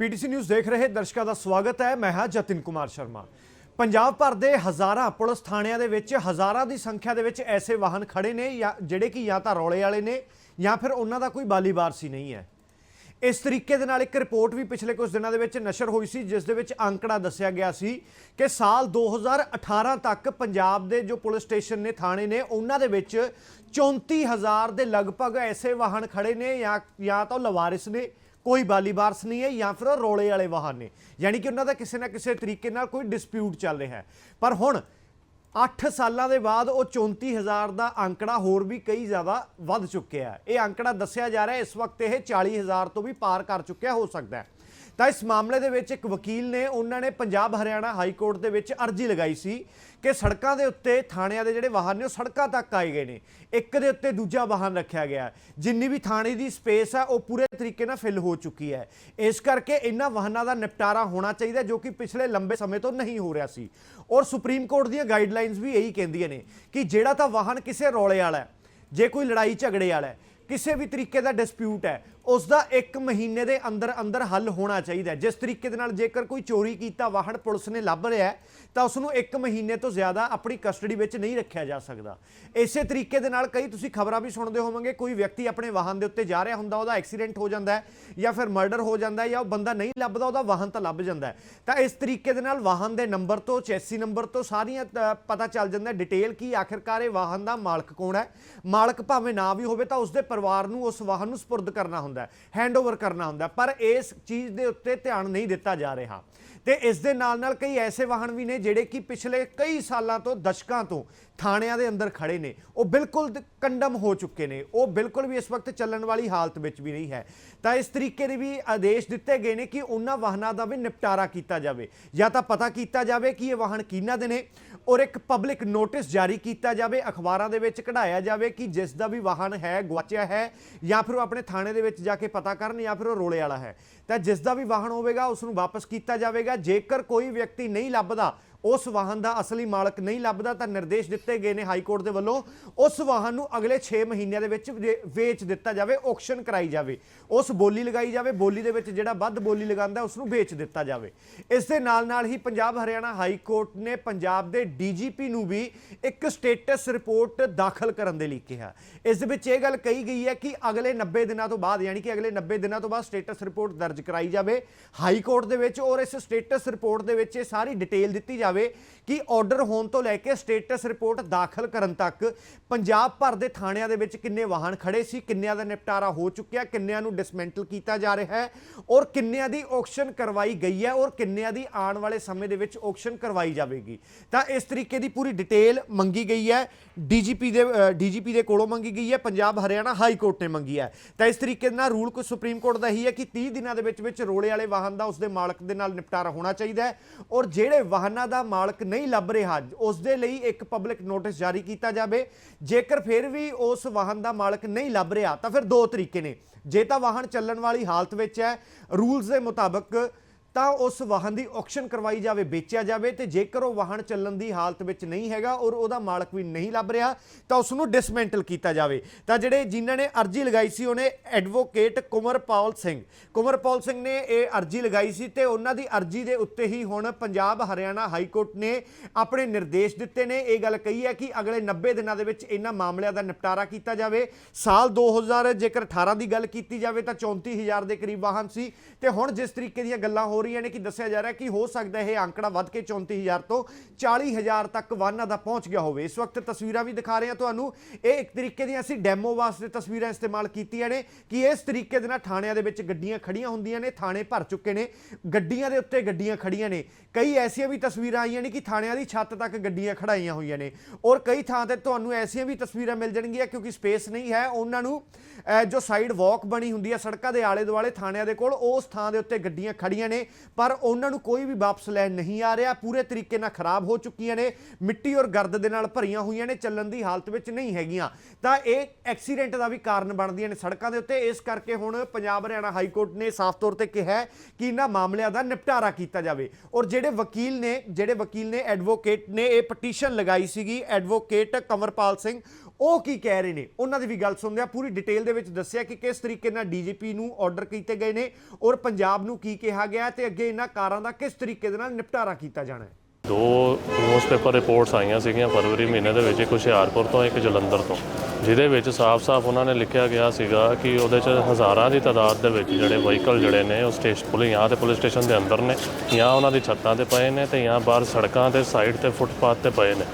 PTC news ਦੇਖ ਰਹੇ ਦਰਸ਼ਕਾਂ ਦਾ ਸਵਾਗਤ ਹੈ। ਮੈਂ ਹਾਂ ਜਤਿਨ ਕੁਮਾਰ ਸ਼ਰਮਾ। ਪੰਜਾਬ ਭਰ ਦੇ ਹਜ਼ਾਰਾਂ ਪੁਲਿਸ ਥਾਣਿਆਂ ਦੇ ਵਿੱਚ ਹਜ਼ਾਰਾਂ ਦੀ ਸੰਖਿਆ ਦੇ ਵਿੱਚ ਐਸੇ ਵਾਹਨ ਖੜੇ ਨੇ ਜਾਂ ਜਿਹੜੇ ਕਿ ਜਾਂ ਤਾਂ ਰੌਲੇ ਵਾਲੇ ਨੇ ਜਾਂ ਫਿਰ ਉਹਨਾਂ ਦਾ ਕੋਈ ਬਾਲੀ ਵਾਰਸੀ ਨਹੀਂ ਹੈ। ਇਸ ਤਰੀਕੇ ਦੇ ਨਾਲ ਇੱਕ ਰਿਪੋਰਟ ਵੀ ਪਿਛਲੇ ਕੁਝ ਦਿਨਾਂ ਦੇ ਵਿੱਚ ਨਸ਼ਰ ਹੋਈ ਸੀ, ਜਿਸ ਦੇ ਵਿੱਚ ਅੰਕੜਾ ਦੱਸਿਆ ਗਿਆ ਸੀ ਕਿ ਸਾਲ 2018 ਤੱਕ ਪੰਜਾਬ ਦੇ ਜੋ ਪੁਲਿਸ ਸਟੇਸ਼ਨ ਨੇ, ਥਾਣੇ ਨੇ, ਉਹਨਾਂ ਦੇ ਵਿੱਚ 34000 ਦੇ ਲਗਭਗ ਐਸੇ ਵਾਹਨ ਖੜੇ ਨੇ ਜਾਂ ਜਾਂ ਤਾਂ ਉਹ ਲਵਾਰਿਸ ਨੇ ਕੋਈ ਬਾਲੀ ਵਾਰਸ ਨਹੀਂ ਹੈ ਜਾਂ ਫਿਰ ਉਹ ਰੋਲੇ ਵਾਲੇ ਵਾਹਨ ਨੇ। ਯਾਨੀ ਕਿ ਉਹਨਾਂ ਦਾ ਕਿਸੇ ਨਾ ਕਿਸੇ ਤਰੀਕੇ ਨਾਲ ਕੋਈ ਡਿਸਪਿਊਟ ਚੱਲ ਰਿਹਾ ਹੈ। ਪਰ ਹੁਣ 8 ਸਾਲਾਂ ਦੇ ਬਾਅਦ ਉਹ 34000 ਦਾ ਅੰਕੜਾ ਹੋਰ ਵੀ ਕਈ ਜ਼ਿਆਦਾ ਵੱਧ ਚੁੱਕਿਆ ਹੈ। ਇਹ ਅੰਕੜਾ ਦੱਸਿਆ ਜਾ ਰਿਹਾ ਇਸ ਵਕਤ ਇਹ 40000 ਤੋਂ ਵੀ ਪਾਰ ਕਰ ਚੁੱਕਿਆ, ਹੋ ਸਕਦਾ ਹੈ। ਤਾਂ ਇਸ ਮਾਮਲੇ ਦੇ ਵਿੱਚ ਇੱਕ ਵਕੀਲ ਨੇ ਉਹਨਾਂ ਨੇ ਪੰਜਾਬ ਹਰਿਆਣਾ ਹਾਈ ਕੋਰਟ ਦੇ ਵਿੱਚ ਅਰਜ਼ੀ ਲਗਾਈ ਸੀ ਕਿ ਸੜਕਾਂ ਦੇ ਉੱਤੇ ਥਾਣਿਆਂ ਦੇ ਜਿਹੜੇ ਵਾਹਨ ਨੇ ਉਹ ਸੜਕਾਂ ਤੱਕ ਆਏ ਗਏ ਨੇ। ਇੱਕ ਦੇ ਉੱਤੇ ਦੂਜਾ ਵਾਹਨ ਰੱਖਿਆ ਗਿਆ ਜਿੰਨੀ ਵੀ ਥਾਣੇ ਦੀ ਸਪੇਸ ਹੈ ਉਹ ਪੂਰੇ ਤਰੀਕੇ ਨਾਲ ਫਿਲ ਹੋ ਚੁੱਕੀ ਹੈ। ਇਸ ਕਰਕੇ ਇਹਨਾਂ ਵਾਹਨਾਂ ਦਾ ਨਿਪਟਾਰਾ ਹੋਣਾ ਚਾਹੀਦਾ ਜੋ ਕਿ ਪਿਛਲੇ ਲੰਬੇ ਸਮੇਂ ਤੋਂ ਨਹੀਂ ਹੋ ਰਿਹਾ ਸੀ। ਔਰ ਸੁਪਰੀਮ ਕੋਰਟ ਦੀਆਂ ਗਾਈਡਲਾਈਨਸ ਵੀ ਇਹੀ ਕਹਿੰਦੀਆਂ ਨੇ ਕਿ ਜਿਹੜਾ ਤਾਂ ਵਾਹਨ ਕਿਸੇ ਰੌਲੇ ਵਾਲਾ ਹੈ, ਜੇ ਕੋਈ ਲੜਾਈ ਝਗੜੇ ਵਾਲਾ ਹੈ, ਕਿਸੇ ਵੀ ਤਰੀਕੇ ਦਾ ਡਿਸਪਿਊਟ ਹੈ ਉਸ ਦਾ 1 ਮਹੀਨੇ ਦੇ ਅੰਦਰ ਅੰਦਰ ਹੱਲ ਹੋਣਾ ਚਾਹੀਦਾ ਜਿਸ ਤਰੀਕੇ ਦੇ ਨਾਲ ਜੇਕਰ ਕੋਈ ਚੋਰੀ ਕੀਤਾ, ਵਾਹਨ ਪੁਲਿਸ ਨੇ ਲੱਭ ਰਿਹਾ ਤਾਂ ਉਸ ਨੂੰ 1 ਮਹੀਨੇ ਤੋਂ ਜ਼ਿਆਦਾ ਆਪਣੀ ਕਸਟਡੀ ਵਿੱਚ ਨਹੀਂ ਰੱਖਿਆ ਜਾ ਸਕਦਾ। ਇਸੇ ਤਰੀਕੇ ਦੇ ਨਾਲ ਕਈ ਤੁਸੀਂ ਖਬਰਾਂ ਵੀ ਸੁਣਦੇ ਹੋਵੋਗੇ, ਕੋਈ ਵਿਅਕਤੀ ਆਪਣੇ ਵਾਹਨ ਦੇ ਉੱਤੇ ਜਾ ਰਿਹਾ ਹੁੰਦਾ, ਉਹਦਾ ਐਕਸੀਡੈਂਟ ਹੋ ਜਾਂਦਾ ਜਾਂ ਫਿਰ ਮਰਡਰ ਹੋ ਜਾਂਦਾ ਜਾਂ ਉਹ ਬੰਦਾ ਨਹੀਂ ਲੱਭਦਾ, ਉਹਦਾ ਵਾਹਨ ਤਾਂ ਲੱਭ ਜਾਂਦਾ ਤਾਂ ਇਸ ਤਰੀਕੇ ਦੇ ਨਾਲ ਵਾਹਨ ਦੇ ਨੰਬਰ ਤੋਂ, ਚੈਸੀ ਨੰਬਰ ਤੋਂ ਸਾਰੀਆਂ ਪਤਾ ਚੱਲ ਜਾਂਦਾ ਡਿਟੇਲ ਕੀ ਆਖਿਰਕਾਰ ਇਹ ਵਾਹਨ ਦਾ ਮਾਲਕ ਕੌਣ ਹੈ। ਮਾਲਕ ਭਾਵੇਂ ਨਾ ਵੀ ਹੋਵੇ, ਤਾਂ ਉਸਦੇ ਪਰਿਵਾਰ ਨੂੰ, ਉਸ ਵਾਹਨ ਨੂੰ ਸਪੁਰਦ ਕਰਨਾ ਹੁੰਦਾ ਹੈ ਹੈਂਡਓਵਰ ਕਰਨਾ ਹੁੰਦਾ ਪਰ ਇਸ ਚੀਜ਼ ਦੇ ਉੱਤੇ ਧਿਆਨ ਨਹੀਂ ਦਿੱਤਾ ਜਾ ਰਿਹਾ। ਤੇ ਇਸ ਦੇ ਨਾਲ ਨਾਲ ਕਈ ਐਸੇ ਵਾਹਨ ਵੀ ਨੇ ਜਿਹੜੇ ਕਿ ਪਿਛਲੇ ਕਈ ਸਾਲਾਂ ਤੋਂ ਦਸ਼ਕਾਂ ਤੋਂ ਥਾਣਿਆਂ ਦੇ ਅੰਦਰ ਖੜੇ ਨੇ। ਉਹ ਬਿਲਕੁਲ ਕੰਡਮ ਹੋ ਚੁੱਕੇ ਨੇ। ਉਹ ਬਿਲਕੁਲ ਵੀ ਇਸ ਵਕਤ ਚੱਲਣ ਵਾਲੀ ਹਾਲਤ ਵਿੱਚ ਵੀ ਨਹੀਂ ਹੈ। ਤਾਂ ਇਸ ਤਰੀਕੇ ਦੇ ਵੀ ਆਦੇਸ਼ ਦਿੱਤੇ ਗਏ ਨੇ ਕਿ ਉਹਨਾਂ ਵਾਹਨਾਂ ਦਾ ਵੀ ਨਿਪਟਾਰਾ ਕੀਤਾ ਜਾਵੇ। ਜਾਂ ਤਾਂ ਪਤਾ ਕੀਤਾ ਜਾਵੇ ਕਿ ਇਹ ਵਾਹਨ ਕਿਹਨਾਂ ਦੇ ਨੇ ਔਰ ਇੱਕ ਪਬਲਿਕ ਨੋਟਿਸ ਜਾਰੀ ਕੀਤਾ ਜਾਵੇ, ਅਖਬਾਰਾਂ ਦੇ ਵਿੱਚ ਕਢਾਇਆ ਜਾਵੇ ਕਿ ਜਿਸ ਦਾ ਵੀ ਵਾਹਨ ਹੈ ਗਵਾਚਿਆ ਹੈ ਜਾਂ ਫਿਰ ਉਹ ਆਪਣੇ ਥਾਣੇ ਦੇ ਵਿੱਚ ਜਾ ਕੇ ਪਤਾ ਕਰਨ ਜਾਂ ਫਿਰ ਉਹ ਰੋਲੇ ਵਾਲਾ ਹੈ। ਤਾਂ ਜਿਸ ਦਾ ਵੀ ਵਾਹਨ ਹੋਵੇਗਾ ਉਸ ਨੂੰ ਵਾਪਸ ਕੀਤਾ ਜਾਵੇਗਾ। ਜੇਕਰ ਕੋਈ ਵਿਅਕਤੀ ਨਹੀਂ ਲੱਭਦਾ ਉਸ ਵਾਹਨ ਦਾ ਅਸਲੀ ਮਾਲਕ ਨਹੀਂ ਲੱਭਦਾ, ਤਾਂ ਨਿਰਦੇਸ਼ ਦਿੱਤੇ ਗਏ ਨੇ ਹਾਈ ਕੋਰਟ ਦੇ ਵੱਲੋਂ, ਉਸ ਵਾਹਨ ਨੂੰ ਅਗਲੇ 6 ਮਹੀਨਿਆਂ ਦੇ ਵਿੱਚ ਵੇ- ਵੇਚ ਦਿੱਤਾ ਜਾਵੇ ਆਕਸ਼ਨ ਕਰਾਈ ਜਾਵੇ। ਉਸ ਬੋਲੀ ਲਗਾਈ ਜਾਵੇ, ਬੋਲੀ ਦੇ ਵਿੱਚ ਜਿਹੜਾ ਵੱਧ ਬੋਲੀ ਲਗਾਉਂਦਾ, ਉਸ ਨੂੰ ਵੇਚ ਦਿੱਤਾ ਜਾਵੇ। ਇਸ ਦੇ ਨਾਲ ਨਾਲ ਹੀ ਪੰਜਾਬ ਹਰਿਆਣਾ ਹਾਈ ਕੋਰਟ ਨੇ ਪੰਜਾਬ ਦੇ ਡੀਜੀਪੀ ਨੂੰ ਵੀ ਇੱਕ ਸਟੇਟਸ ਰਿਪੋਰਟ ਦਾਖਲ ਕਰਨ ਦੇ ਲਈ ਕਿਹਾ। ਇਸ ਦੇ ਵਿੱਚ ਇਹ ਗੱਲ ਕਹੀ ਗਈ ਹੈ ਕਿ ਅਗਲੇ 90 ਦਿਨਾਂ ਤੋਂ ਬਾਅਦ, ਯਾਨੀ ਕਿ ਅਗਲੇ 90 ਦਿਨਾਂ ਤੋਂ ਬਾਅਦ ਸਟੇਟਸ ਰਿਪੋਰਟ ਦਰਜ ਕਰਾਈ ਜਾਵੇ। ਹਾਈ ਕੋਰਟ ਦੇ ਵਿੱਚ ਔਰ ਇਸ ਸਟੇਟਸ ਰਿਪੋਰਟ ਦੇ ਵਿੱਚ ਇਹ ਸਾਰੀ ਡਿਟੇਲ ਦਿੱਤੀ ਜਾਵੇ ਕਿ ਆਰਡਰ ਹੋਣ ਤੋਂ ਲੈ ਕੇ ਸਟੇਟਸ ਰਿਪੋਰਟ ਦਾਖਲ ਕਰਨ ਤੱਕ ਪੰਜਾਬ ਭਰ ਦੇ ਥਾਣਿਆਂ ਦੇ ਵਿੱਚ ਕਿੰਨੇ ਵਾਹਨ ਖੜੇ ਸੀ, ਕਿੰਨਿਆਂ ਦਾ ਨਿਪਟਾਰਾ ਹੋ ਚੁੱਕਿਆ, ਕਿੰਨਿਆਂ ਨੂੰ ਡਿਸਮੈਂਟਲ ਕੀਤਾ ਜਾ ਰਿਹਾ ਹੈ ਔਰ ਕਿੰਨਿਆਂ ਦੀ ਆਕਸ਼ਨ ਕਰਵਾਈ ਗਈ ਹੈ ਔਰ ਕਿੰਨਿਆਂ ਦੀ ਆਉਣ ਵਾਲੇ ਸਮੇਂ ਦੇ ਵਿੱਚ ਆਕਸ਼ਨ ਕਰਵਾਈ ਜਾਵੇਗੀ। ਤਾਂ ਇਸ ਤਰੀਕੇ ਦੀ ਪੂਰੀ ਡਿਟੇਲ ਮੰਗੀ ਗਈ ਹੈ ਡੀਜੀਪੀ ਦੇ ਡੀਜੀਪੀ ਦੇ ਕੋਲੋਂ ਮੰਗੀ ਗਈ ਹੈ, ਪੰਜਾਬ ਹਰਿਆਣਾ ਹਾਈ ਕੋਰਟ ਨੇ ਮੰਗੀ ਹੈ। ਤਾਂ ਇਸ ਤਰੀਕੇ ਨਾਲ ਰੂਲ ਕੋ ਸੁਪਰੀਮ ਕੋਰਟ ਦਾ ਹੀ ਹੈ ਕਿ 30 ਦਿਨਾਂ ਦੇ ਵਿੱਚ ਵਿੱਚ ਰੋਲੇ ਵਾਲੇ ਵਾਹਨ ਦਾ ਉਸਦੇ ਮਾਲਕ ਦੇ ਨਾਲ ਨਿਪਟਾਰਾ ਹੋਣਾ ਚਾਹੀਦਾ ਹੈ ਔਰ ਜਿਹੜੇ ਵਾਹਨਾਂ ਦਾ ਮਾਲਕ ਨਹੀਂ ਲੱਭ ਰਿਹਾ ਉਸ ਦੇ ਲਈ ਇੱਕ ਪਬਲਿਕ ਨੋਟਿਸ ਜਾਰੀ ਕੀਤਾ ਜਾਵੇ। ਜੇਕਰ ਫਿਰ ਵੀ ਉਸ ਵਾਹਨ ਦਾ ਮਾਲਕ ਨਹੀਂ ਲੱਭ ਰਿਹਾ, ਤਾਂ ਫਿਰ ਦੋ ਤਰੀਕੇ ਨੇ। ਜੇ ਤਾਂ ਵਾਹਨ ਚੱਲਣ ਵਾਲੀ ਹਾਲਤ ਵਿੱਚ ਹੈ ਰੂਲਸ ਦੇ ਮੁਤਾਬਕ ਤਾਂ ਉਸ ਵਾਹਨ ਦੀ ਆਕਸ਼ਨ ਕਰਵਾਈ ਜਾਵੇ, ਵੇਚਿਆ ਜਾਵੇ ਤੇ ਜੇਕਰ ਉਹ ਵਾਹਨ ਚੱਲਣ ਦੀ ਹਾਲਤ ਵਿੱਚ ਨਹੀਂ ਹੈਗਾ ਔਰ ਉਹਦਾ ਮਾਲਕ ਵੀ ਨਹੀਂ ਲੱਭ ਰਿਹਾ, ਤਾਂ ਉਸ ਨੂੰ ਡਿਸਮੈਂਟਲ ਕੀਤਾ ਜਾਵੇ। ਤਾਂ ਜਿਹੜੇ ਜਿਨ੍ਹਾਂ ਨੇ ਅਰਜ਼ੀ ਲਗਾਈ ਸੀ, ਉਹਨੇ ਐਡਵੋਕੇਟ ਕੁਮਰਪਾਲ ਸਿੰਘ। ਕੁਮਰਪਾਲ ਸਿੰਘ ਨੇ ਇਹ ਅਰਜ਼ੀ ਲਗਾਈ ਸੀ ਤੇ ਉਹਨਾਂ ਦੀ ਅਰਜ਼ੀ ਦੇ ਉੱਤੇ ਹੀ ਹੁਣ ਪੰਜਾਬ ਹਰਿਆਣਾ ਹਾਈ ਕੋਰਟ ਨੇ ਆਪਣੇ ਨਿਰਦੇਸ਼ ਦਿੱਤੇ ਨੇ। ਇਹ ਗੱਲ ਕਹੀ ਹੈ ਕਿ ਅਗਲੇ 90 ਦਿਨਾਂ ਦੇ ਵਿੱਚ ਇਹਨਾਂ ਮਾਮਲਿਆਂ ਦਾ ਨਿਪਟਾਰਾ ਕੀਤਾ ਜਾਵੇ। ਸਾਲ 2000 ਜੇਕਰ 18 ਦੀ ਗੱਲ ਕੀਤੀ ਜਾਵੇ, ਤਾਂ 34000 ਦੇ ਕਰੀਬ ਵਾਹਨ ਸੀ। ਤੇ ਹੁਣ ਜਿਸ ਤਰੀਕੇ ਦੀਆਂ ਗੱਲਾਂ ਹੋ ਰਹੀਆਂ ਨੇ ਕਿ ਦੱਸਿਆ ਜਾ ਰਿਹਾ ਕਿ ਹੋ ਸਕਦਾ ਇਹ ਅੰਕੜਾ ਵੱਧ ਕੇ 34000 ਤੋਂ 40000 ਤੱਕ ਵਾਹਨਾਂ ਦਾ ਪਹੁੰਚ ਗਿਆ ਹੋਵੇ। ਇਸ ਵਕਤ ਤਸਵੀਰਾਂ ਵੀ ਦਿਖਾ ਰਹੇ ਹਾਂ ਤੁਹਾਨੂੰ। ਇਹ ਇੱਕ ਤਰੀਕੇ ਦੀਆਂ ਅਸੀਂ ਡੈਮੋ ਵਾਸਤੇ ਤਸਵੀਰਾਂ ਇਸਤੇਮਾਲ ਕੀਤੀਆਂ ਨੇ ਕਿ ਇਸ ਤਰੀਕੇ ਦੇ ਨਾਲ ਥਾਣਿਆਂ ਦੇ ਵਿੱਚ ਗੱਡੀਆਂ ਖੜੀਆਂ ਹੁੰਦੀਆਂ ਨੇ, ਥਾਣੇ ਭਰ ਚੁੱਕੇ ਨੇ। ਗੱਡੀਆਂ ਦੇ ਉੱਤੇ ਗੱਡੀਆਂ ਖੜੀਆਂ ਨੇ। ਕਈ ਐਸੀਆਂ ਵੀ ਤਸਵੀਰਾਂ ਆਈਆਂ ਨੇ ਕਿ ਥਾਣਿਆਂ ਦੀ ਛੱਤ ਤੱਕ ਗੱਡੀਆਂ ਖੜਾਈਆਂ ਹੋਈਆਂ ਨੇ। ਔਰ ਕਈ ਥਾਂ ਤੇ ਤੁਹਾਨੂੰ ਐਸੀਆਂ ਵੀ ਤਸਵੀਰਾਂ ਮਿਲ ਜਾਣਗੀਆਂ ਕਿਉਂਕਿ ਸਪੇਸ ਨਹੀਂ ਹੈ। ਉਹਨਾਂ ਨੂੰ ਜੋ ਸਾਈਡ ਵਾਕ ਬਣੀ ਹੁੰਦੀ ਹੈ ਸੜਕਾਂ ਦੇ ਆਲੇ ਦੁਆਲੇ ਥਾਣਿਆਂ ਦੇ ਕੋਲ, ਉਸ ਥਾਂ ਦੇ ਉੱਤੇ ਗੱਡੀਆਂ ਖੜੀਆਂ ਨੇ। ਪਰ ਉਹਨਾਂ ਨੂੰ ਕੋਈ ਵੀ ਵਾਪਸ ਲੈਣ ਨਹੀਂ ਆ ਰਿਹਾ। ਪੂਰੇ ਤਰੀਕੇ ਨਾਲ ਖਰਾਬ ਹੋ ਚੁੱਕੀਆਂ ਨੇ। ਮਿੱਟੀ ਔਰ ਗਰਦ ਦੇ ਨਾਲ ਭਰੀਆਂ ਹੋਈਆਂ ਨੇ, ਚੱਲਣ ਦੀ ਹਾਲਤ ਵਿੱਚ ਨਹੀਂ ਹੈਗੀਆਂ। ਤਾਂ ਇਹ ਐਕਸੀਡੈਂਟ ਦਾ ਵੀ ਕਾਰਨ ਬਣਦੀਆਂ ਨੇ ਸੜਕਾਂ ਦੇ ਉੱਤੇ। ਇਸ ਕਰਕੇ ਹੁਣ ਪੰਜਾਬ ਹਰਿਆਣਾ ਹਾਈ ਕੋਰਟ ਨੇ ਸਾਫ਼ ਤੌਰ ਤੇ ਕਿਹਾ ਕਿ ਇਹਨਾਂ ਮਾਮਲਿਆਂ ਦਾ ਨਿਪਟਾਰਾ ਕੀਤਾ ਜਾਵੇ। ਔਰ ਜਿਹੜੇ ਵਕੀਲ ਨੇ, ਜਿਹੜੇ ਵਕੀਲ ਨੇ, ਐਡਵੋਕੇਟ ਨੇ, ਇਹ ਪਟੀਸ਼ਨ ਲਗਾਈ ਸੀਗੀ। ਐਡਵੋਕੇਟ ਕੰਵਰਪਾਲ ਸਿੰਘ ਉਹ ਕੀ ਕਹਿ ਰਹੇ ਨੇ? ਉਹਨਾਂ ਦੀ ਵੀ ਗੱਲ ਸੁਣਦੇ ਆ ਪੂਰੀ ਡਿਟੇਲ ਦੇ ਵਿੱਚ ਦੱਸਿਆ ਕਿ ਕਿਸ ਤਰੀਕੇ ਨਾਲ ਡੀਜੀਪੀ ਨੂੰ ਆਰਡਰ ਕੀਤੇ ਗਏ ਨੇ ਔਰ ਪੰਜਾਬ ਨੂੰ ਕੀ ਕਿਹਾ ਗਿਆ ਤੇ ਅੱਗੇ ਇਹਨਾਂ ਕਾਰਾਂ ਦਾ ਕਿਸ ਤਰੀਕੇ ਦੇ ਨਾਲ ਨਿਪਟਾਰਾ ਕੀਤਾ ਜਾਣਾ ਹੈ? ਦੋ ਨਿਊਜ਼ਪੇਪਰ ਰਿਪੋਰਟਸ ਆਈਆਂ ਸੀਗੀਆਂ ਫਰਵਰੀ ਮਹੀਨੇ ਦੇ ਵਿੱਚ, ਇੱਕ ਹੁਸ਼ਿਆਰਪੁਰ ਤੋਂ, ਇੱਕ ਜਲੰਧਰ ਤੋਂ। ਜਿਹਦੇ ਵਿੱਚ ਸਾਫ਼-ਸਾਫ਼ ਉਹਨਾਂ ਨੇ ਲਿਖਿਆ ਗਿਆ ਸੀਗਾ ਕਿ ਉਹਦੇ 'ਚ ਹਜ਼ਾਰਾਂ ਦੀ ਤਾਦਾਦ ਦੇ ਵਿੱਚ ਜਿਹੜੇ ਵਹੀਕਲ ਜਿਹੜੇ ਨੇ, ਉਹ ਸਟੇਸ਼ਨ ਪੁਲਿਸ ਜਾਂ ਤੇ ਪੁਲਿਸ ਸਟੇਸ਼ਨ ਦੇ ਅੰਦਰ ਨੇ, ਜਾਂ ਉਹਨਾਂ ਦੀ ਛੱਤਾਂ ਤੇ ਪਏ ਨੇ ਤੇ ਜਾਂ ਬਾਹਰ ਸੜਕਾਂ ਤੇ ਸਾਈਡ ਤੇ ਫੁੱਟਪਾਥ ਤੇ ਪਏ ਨੇ।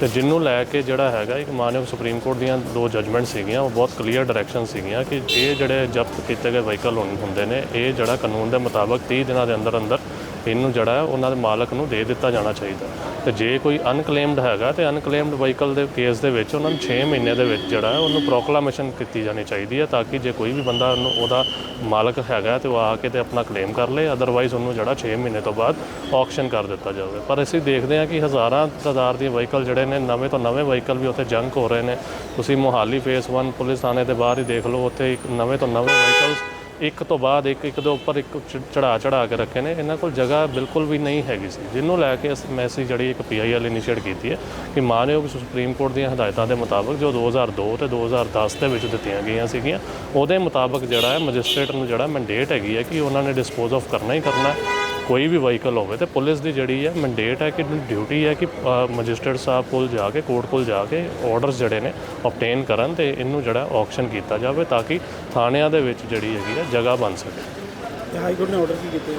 ਤੇ ਜਿਹਨੂੰ ਲੈ ਕੇ ਜਿਹੜਾ ਹੈਗਾ, ਇੱਕ ਮਾਨਯੋਗ ਸੁਪਰੀਮ ਕੋਰਟ ਦੀਆਂ ਦੋ ਜਜਮੈਂਟ ਸੀਗੀਆਂ, ਉਹ ਬਹੁਤ ਕਲੀਅਰ ਡਾਇਰੈਕਸ਼ਨ ਸੀਗੀਆਂ ਕਿ ਇਹ ਜਿਹੜੇ ਜ਼ਬਤ ਕੀਤੇ ਗਏ ਵਹੀਕਲ ਹੁੰਦੇ ਨੇ, ਇਹ ਜਿਹੜਾ ਕਾਨੂੰਨ ਦੇ ਮੁਤਾਬਕ 30 ਦਿਨਾਂ ਦੇ ਅੰਦਰ ਅੰਦਰ ਇਹਨੂੰ ਜਿਹੜਾ ਉਹਨਾਂ ਦੇ ਮਾਲਕ ਨੂੰ ਦੇ ਦਿੱਤਾ ਜਾਣਾ ਚਾਹੀਦਾ। ਤੇ ਜੇ ਕੋਈ ਅਨਕਲੇਮਡ ਹੈਗਾ, ਤੇ ਅਨਕਲੇਮਡ ਵਹੀਕਲ ਦੇ ਕੇਸ ਦੇ ਵਿੱਚ ਉਹਨਾਂ ਨੂੰ 6 ਮਹੀਨੇ ਦੇ ਵਿੱਚ ਜਿਹੜਾ ਉਹਨੂੰ ਪ੍ਰੋਕਲਾਮੇਸ਼ਨ ਕੀਤੀ ਜਾਣੀ ਚਾਹੀਦੀ ਹੈ ਤਾਂ ਕਿ ਜੇ ਕੋਈ ਵੀ ਬੰਦਾ ਉਹਨੂੰ, ਉਹਦਾ ਮਾਲਕ ਹੈਗਾ ਤੇ ਉਹ ਆ ਕੇ ਤੇ ਆਪਣਾ ਕਲੇਮ ਕਰ ਲੇ ਅਦਰਵਾਈਜ਼ ਉਹਨੂੰ ਜਿਹੜਾ 6 ਮਹੀਨੇ ਤੋਂ ਬਾਅਦ ਆਕਸ਼ਨ ਕਰ ਦਿੱਤਾ ਜਾਵੇ। ਪਰ ਅਸੀਂ ਦੇਖਦੇ ਹਾਂ ਕਿ ਹਜ਼ਾਰਾਂ ਤਾਦਾਦ ਦੇ ਵਹੀਕਲ ਜਿਹੜੇ ਨੇ, ਨਵੇਂ ਤੋਂ ਨਵੇਂ ਵਹੀਕਲ ਵੀ ਉੱਥੇ ਜੰਕ ਹੋ ਰਹੇ ਨੇ। ਤੁਸੀਂ ਮੋਹਾਲੀ ਫੇਸ 1 ਪੁਲਿਸ ਥਾਣੇ ਦੇ ਬਾਹਰ ਹੀ ਦੇਖ ਲਓ, ਉੱਥੇ ਇੱਕ ਨਵੇਂ ਤੋਂ ਨਵੇਂ ਵਹੀਕਲਸ ਇੱਕ ਤੋਂ ਬਾਅਦ ਇੱਕ ਇੱਕ ਦੇ ਉੱਪਰ ਇੱਕ ਚੜਾ ਚੜਾ ਕੇ ਰੱਖੇ ਨੇ। ਇਹਨਾਂ ਕੋਲ ਜਗ੍ਹਾ ਬਿਲਕੁਲ ਵੀ ਨਹੀਂ ਹੈਗੀ ਸੀ। ਜਿਹਨੂੰ ਲੈ ਕੇ ਅਸੀਂ ਮੈਸੇਜ ਜਿਹੜੀ ਇੱਕ ਪੀਆਈਐਲ ਇਨੀਸ਼ੀਏਟ ਕੀਤੀ ਹੈ ਕਿ ਮਾਨਯੋਗ ਸੁਪਰੀਮ ਕੋਰਟ ਦੀਆਂ ਹਦਾਇਤਾਂ ਦੇ ਮੁਤਾਬਕ ਜੋ 2002 ਤੇ 2010 ਦੇ ਵਿੱਚ ਦਿੱਤੀਆਂ ਗਈਆਂ ਸੀਗੀਆਂ, ਉਹਦੇ ਮੁਤਾਬਕ ਜਿਹੜਾ ਹੈ ਮੈਜਿਸਟ੍ਰੇਟ ਨੂੰ ਜਿਹੜਾ ਮੈਂਡੇਟ ਹੈਗੀ ਹੈ ਕਿ ਉਹਨਾਂ ਨੇ ਡਿਸਪੋਜ਼ ਆਫ ਕਰਨਾ ਹੀ ਕਰਨਾ ਹੈ। ਕੋਈ ਵੀ ਵਹੀਕਲ ਹੋਵੇ ਤੇ ਪੁਲਿਸ ਦੀ ਜਿਹੜੀ ਹੈ ਮੈਂਡੇਟ ਹੈ ਕਿ ਡਿਊਟੀ ਹੈ ਕਿ ਮੈਜਿਸਟ੍ਰੇਟ ਸਾਹਿਬ ਕੋਲ ਜਾ ਕੇ ਕੋਰਟ ਕੋਲ ਜਾ ਕੇ ਆਰਡਰਸ ਜਿਹੜੇ ਨੇ ਆਬਟੇਨ ਕਰਨ ਤੇ ਇਹਨੂੰ ਜਿਹੜਾ ਆਕਸ਼ਨ ਕੀਤਾ ਜਾਵੇ ਤਾਂ ਕਿ ਥਾਣਿਆਂ ਦੇ ਵਿੱਚ ਜਿਹੜੀ ਹੈਗੀ ਹੈ ਜਗ੍ਹਾ ਬਣ ਸਕੇ। ਹਾਈ ਕੋਰਟ ਨੇ ਆਰਡਰ ਕੀ ਕੀਤੇ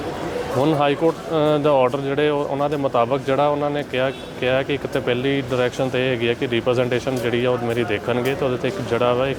ਹੁਣ ਹਾਈ ਕੋਰਟ ਦਾ ਆਰਡਰ ਜਿਹੜੇ ਉਹ- ਉਹਨਾਂ ਦੇ ਮੁਤਾਬਕ ਜਿਹੜਾ ਉਹਨਾਂ ਨੇ ਕਿਹਾ ਕਿਹਾ ਕਿ ਇੱਕ ਤੇ ਪਹਿਲੀ ਡਾਇਰੈਕਸ਼ਨ ਤੇ ਇਹ ਹੈਗੀ ਹੈ ਕਿ ਰਿਪਰੈਜ਼ੈਂਟੇਸ਼ਨ ਜਿਹੜੀ ਆ ਉਹ ਮੇਰੀ ਦੇਖਣਗੇ ਤੇ ਉਹਦੇ ਤੇ ਇੱਕ ਜਿਹੜਾ ਵਾ ਇੱਕ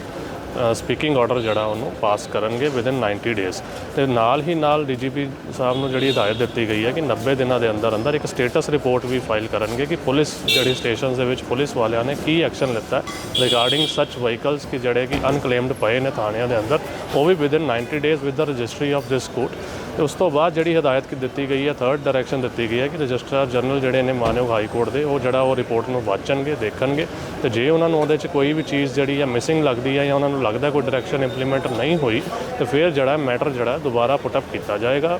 ਸਪੀਕਿੰਗ ਆਰਡਰ ਜਿਹੜਾ ਉਹਨੂੰ ਪਾਸ ਕਰਨਗੇ ਵਿਦਿਨ 90 ਡੇਜ਼ ਤੇ ਨਾਲ ਹੀ ਨਾਲ ਡੀਜੀਪੀ ਸਾਹਿਬ ਨੂੰ ਜਿਹੜੀ ਹਦਾਇਤ ਦਿੱਤੀ ਗਈ ਹੈ ਕਿ 90 ਦਿਨਾਂ ਦੇ ਅੰਦਰ ਅੰਦਰ ਇੱਕ ਸਟੇਟਸ ਰਿਪੋਰਟ ਵੀ ਫਾਈਲ ਕਰਨਗੇ ਕਿ ਪੁਲਿਸ ਜਿਹੜੀ ਸਟੇਸ਼ਨਸ ਦੇ ਵਿੱਚ ਪੁਲਿਸ ਵਾਲਿਆਂ ਨੇ ਕੀ ਐਕਸ਼ਨ ਲਿੱਤਾ ਰਿਗਾਰਡਿੰਗ ਸੱਚ ਵਹੀਕਲਸ ਕਿ ਜਿਹੜੇ ਕਿ ਅਨਕਲੇਮਡ ਪਏ ਨੇ ਥਾਣਿਆਂ ਦੇ ਅੰਦਰ, ਉਹ ਵੀ within 90 days with the registry of this court ਤੇ ਉਸ ਤੋਂ ਬਾਅਦ ਜਿਹੜੀ ਹਦਾਇਤ ਕੀ ਦਿੱਤੀ ਗਈ ਹੈ ਥਰਡ ਡਾਇਰੈਕਸ਼ਨ ਦਿੱਤੀ ਗਈ ਹੈ ਕਿ ਰਜਿਸਟਰਾਰ ਜਨਰਲ ਜਿਹੜੇ ਨੇ ਮਾਨਯੋਗ ਹਾਈ ਕੋਰਟ ਦੇ, ਉਹ ਜਿਹੜਾ ਉਹ ਰਿਪੋਰਟ ਨੂੰ ਵਾਚਣਗੇ, ਦੇਖਣਗੇ। ਤੇ ਜੇ ਉਹਨਾਂ ਨੂੰ ਉਹਦੇ 'ਚ ਕੋਈ ਵੀ ਚੀਜ਼ ਜਿਹੜੀ ਹੈ ਮਿਸਿੰਗ ਲੱਗਦੀ ਹੈ ਜਾਂ ਉਹਨਾਂ ਨੂੰ ਲੱਗਦਾ ਕੋਈ ਡਾਇਰੈਕਸ਼ਨ ਇੰਪਲੀਮੈਂਟ ਨਹੀਂ ਹੋਈ, ਤੇ ਫਿਰ ਜਿਹੜਾ ਮੈਟਰ ਜਿਹੜਾ ਦੁਬਾਰਾ ਪੁੱਟ ਅਪ ਕੀਤਾ ਜਾਏਗਾ।